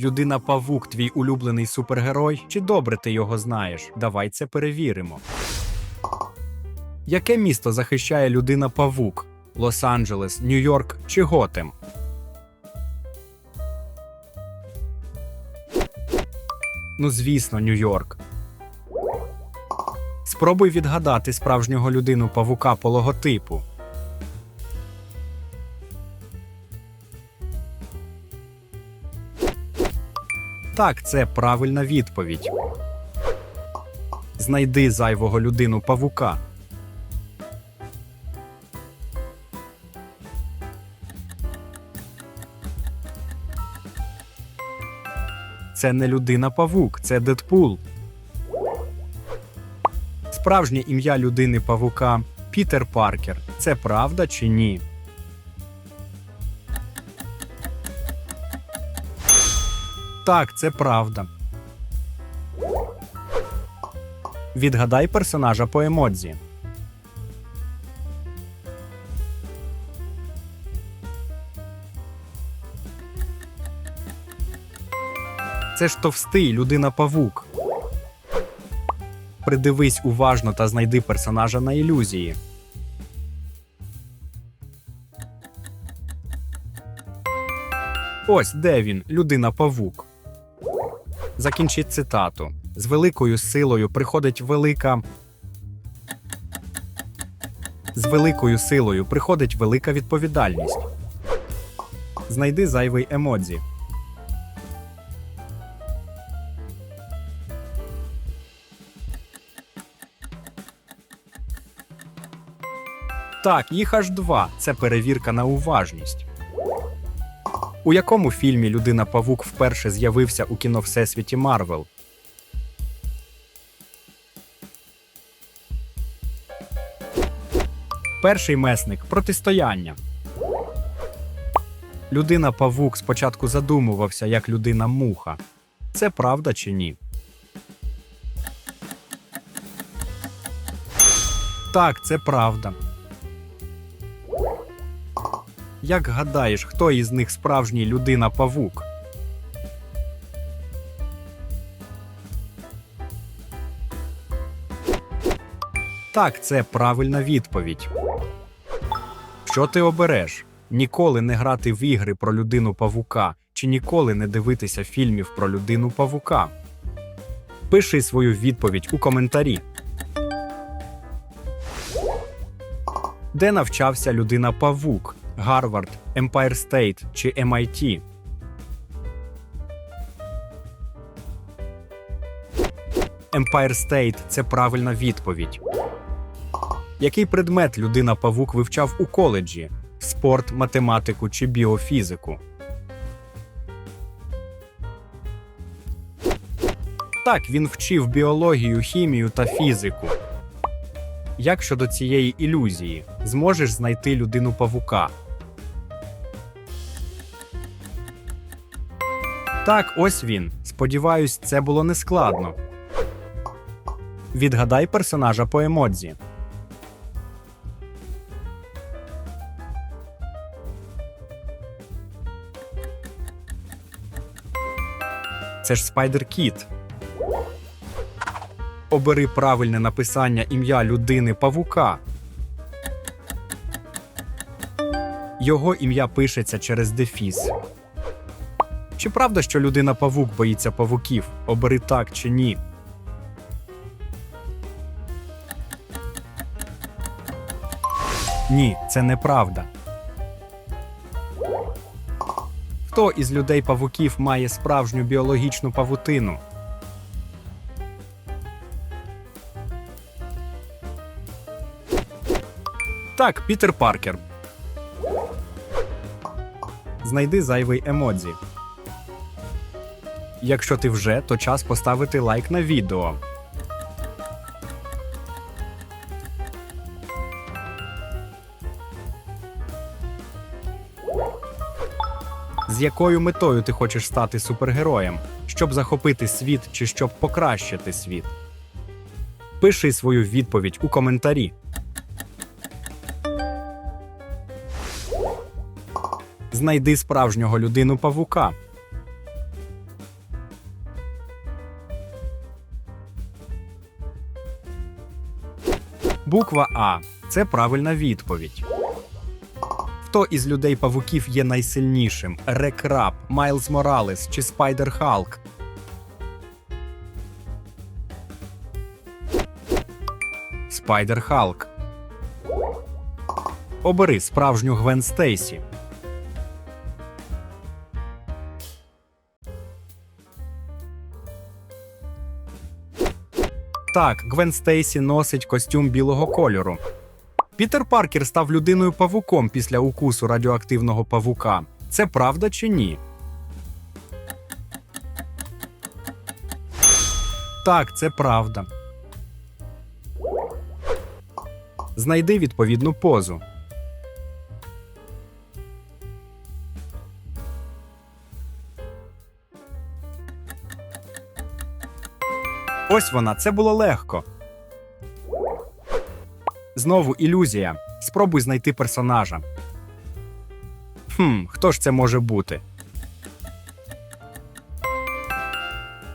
Людина Павук, твій улюблений супергерой, чи добре ти його знаєш? Давай це перевіримо. Яке місто захищає людина Павук? Лос-Анджелес, Нью-Йорк чи Готем? Ну, звісно, Нью-Йорк. Спробуй відгадати справжнього людину павука по логотипу. Так, це правильна відповідь. Знайди зайвого людину павука. Це не людина павук, це Дедпул. Справжнє ім'я людини павука Пітер Паркер. Це правда чи ні? Так, це правда. Відгадай персонажа по емодзі. Це ж товстий людина павук. Придивись уважно та знайди персонажа на ілюзії. Ось де він, людина павук. Закінчіть цитату. З великою силою приходить велика. З великою силою приходить велика відповідальність. Знайди зайвий емодзі. Так, їх аж два. Це перевірка на уважність. У якому фільмі людина Павук вперше з'явився у кіно Всесвіті Марвел? Перший месник протистояння. Людина Павук спочатку задумувався як людина муха. Це правда чи ні? Так, це правда. Як гадаєш, хто із них справжній людина павук? Так, це правильна відповідь. Що ти обереш? Ніколи не грати в ігри про людину павука чи ніколи не дивитися фільмів про людину павука? Пиши свою відповідь у коментарі. Де навчався людина павук? Гарвард, Empire State чи MIT? Empire State – це правильна відповідь. Який предмет людина павук вивчав у коледжі? Спорт, математику чи біофізику? Так, він вчив біологію, хімію та фізику. Як щодо цієї ілюзії, зможеш знайти людину павука? Так, ось він. Сподіваюсь, це було нескладно. Відгадай персонажа по емодзі. Це ж Спайдер Кіт. Обери правильне написання ім'я людини павука. Його ім'я пишеться через дефіс. Чи правда, що людина павук боїться павуків? Обери так чи ні. Ні, це неправда. Хто із людей павуків має справжню біологічну павутину? Так, Пітер Паркер. Знайди зайвий емодзі. Якщо ти вже, то час поставити лайк на відео. З якою метою ти хочеш стати супергероєм? Щоб захопити світ чи щоб покращити світ? Пиши свою відповідь у коментарі. Знайди справжнього людину павука. Буква А це правильна відповідь. Хто із людей павуків є найсильнішим? Рекраб, Майлз Моралес чи Спайдер Халк? Спайдер Халк. Обери справжню Гвен Стейсі. Так, Гвен Стейсі носить костюм білого кольору. Пітер Паркер став людиною павуком після укусу радіоактивного павука. Це правда чи ні? Так, це правда. Знайди відповідну позу. Ось вона, це було легко. Знову ілюзія. Спробуй знайти персонажа. Хм, хто ж це може бути?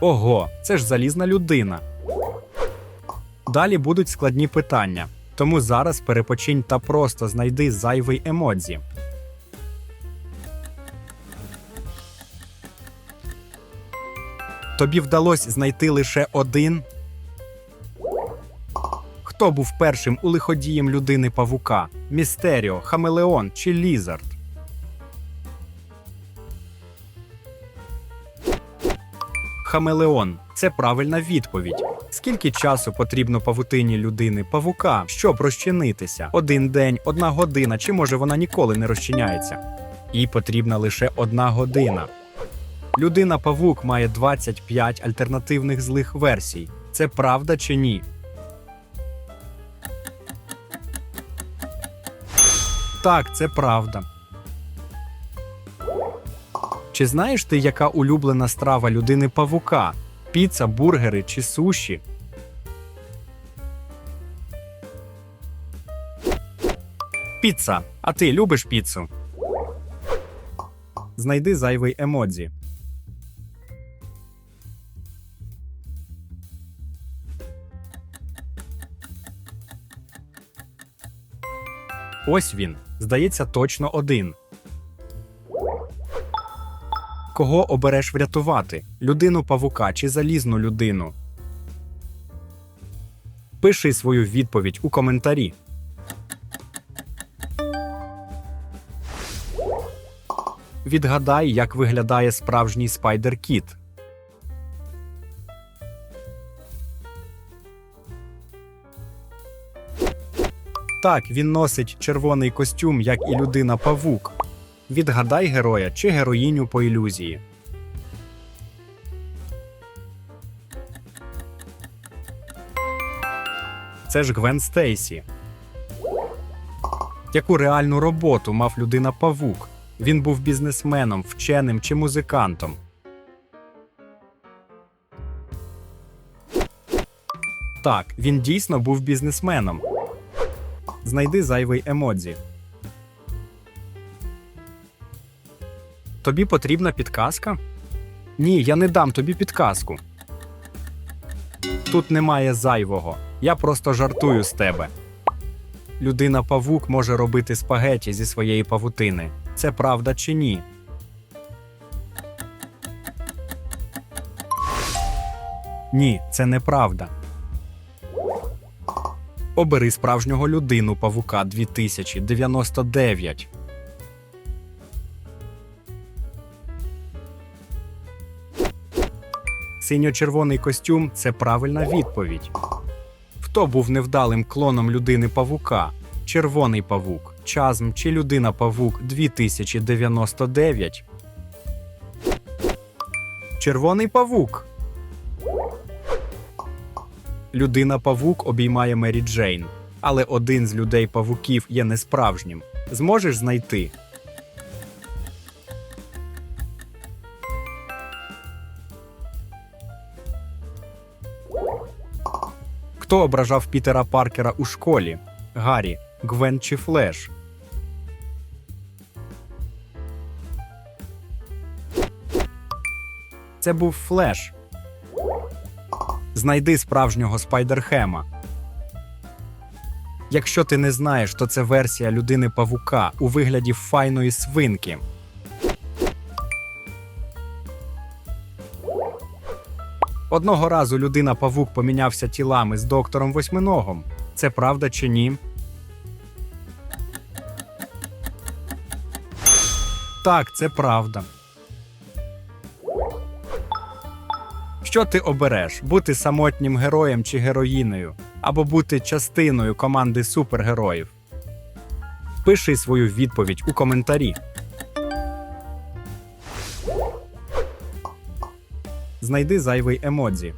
Ого, це ж залізна людина. Далі будуть складні питання, тому зараз перепочинь та просто знайди зайвий емодзі. Тобі вдалося знайти лише один. Хто був першим у лиходієм людини павука? Містеріо, Хамелеон чи Лізард? Хамелеон це правильна відповідь. Скільки часу потрібно павутині людини павука, щоб розчинитися? Один день, одна година, чи може вона ніколи не розчиняється? Їй потрібна лише одна година. Людина павук має 25 альтернативних злих версій. Це правда чи ні? Так, це правда. Чи знаєш ти, яка улюблена страва людини павука? Піца, бургери чи суші? Піца. А ти любиш піцу? Знайди зайвий емодзі. Ось він. Здається, точно один. Кого обереш врятувати? Людину павука чи залізну людину? Пиши свою відповідь у коментарі. Відгадай, як виглядає справжній спайдер-кіт. Так, він носить червоний костюм, як і людина павук. Відгадай героя чи героїню по ілюзії. Це ж Гвен Стейсі. Яку реальну роботу мав людина павук? Він був бізнесменом, вченим чи музикантом. Так, він дійсно був бізнесменом. Знайди зайвий емодзі. Тобі потрібна підказка? Ні, я не дам тобі підказку. Тут немає зайвого. Я просто жартую з тебе. Людина павук може робити спагеті зі своєї павутини. Це правда чи ні? Ні, це неправда. Обери справжнього людину павука 2099. Синьо-червоний костюм це правильна відповідь. Хто був невдалим клоном людини павука? Червоний павук, чазм чи людина павук 2099? Червоний павук. Людина павук обіймає Мері Джейн, але один з людей павуків є несправжнім. Зможеш знайти? Хто ображав Пітера Паркера у школі? Гаррі, Гвен чи Флеш? Це був Флеш. Знайди справжнього спайдерхема. Якщо ти не знаєш, то це версія людини павука у вигляді файної свинки. Одного разу людина павук помінявся тілами з доктором восьминогом. Це правда чи ні? Так, це правда. Що ти обереш? Бути самотнім героєм чи героїною, або бути частиною команди супергероїв? Пиши свою відповідь у коментарі. Знайди зайвий емодзі.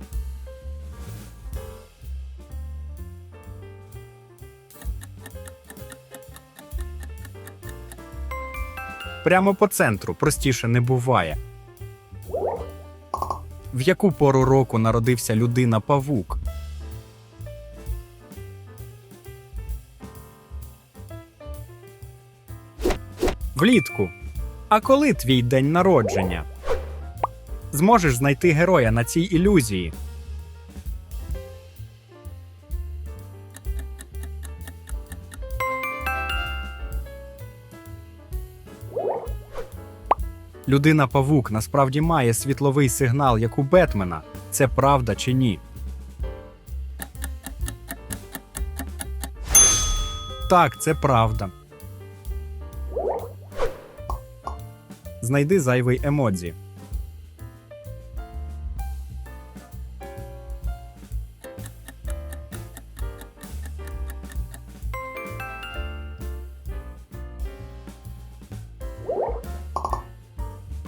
Прямо по центру простіше не буває. В яку пору року народився людина павук? Влітку. А коли твій день народження? Зможеш знайти героя на цій ілюзії. Людина павук насправді має світловий сигнал, як у Бетмена. Це правда чи ні? Так, це правда. Знайди зайвий емодзі.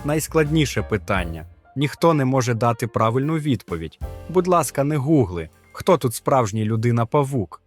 Найскладніше питання. Ніхто не може дати правильну відповідь. Будь ласка, не гугли. Хто тут справжній людина павук?